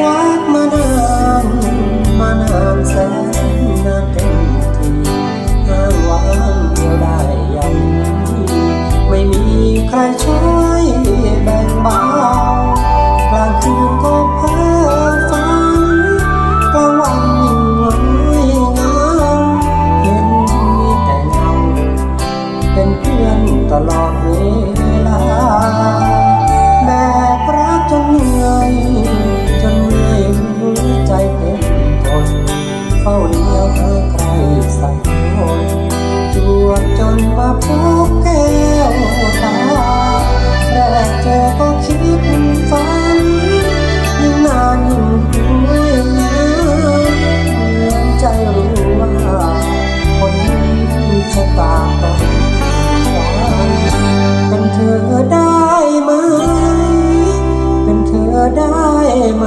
รักมานานมานานแสนนานเต็มทีอ้างว้างเดียวได้อย่างนี้ไม่มีใครช่วยแบ่งเบากลางคืนก็เพ้อฝันกลางวันยิ่งงอยเหงาเห็นมีแต่เงาเป็นเพื่อนตลอดเวล มาพบแก้วตาแรกเจอก็คิดฝันยิ่งนานยิ่งหวยหาเหมือนใจรู้ว่าคนนี้ชะตาต้องเป็นเธอได้ไหม เป็นเธอได้ไหม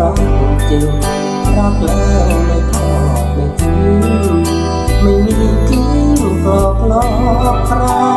รักจริงรักแล้วไม่ทอดไม่ทิ้งไม่มีทิ้งปลอกลอกใคร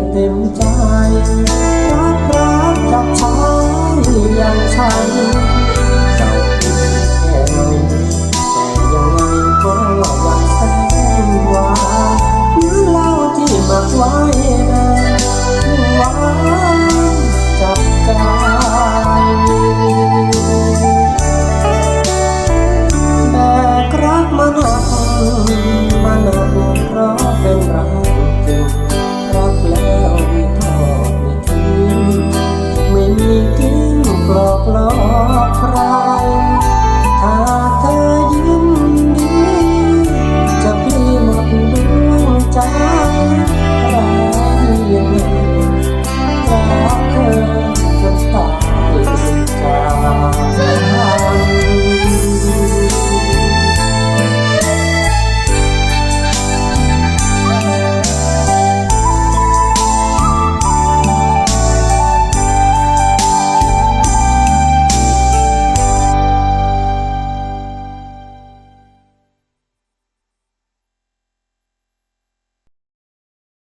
ที่จะเต็มใจ รักรักจากชายอย่างฉัน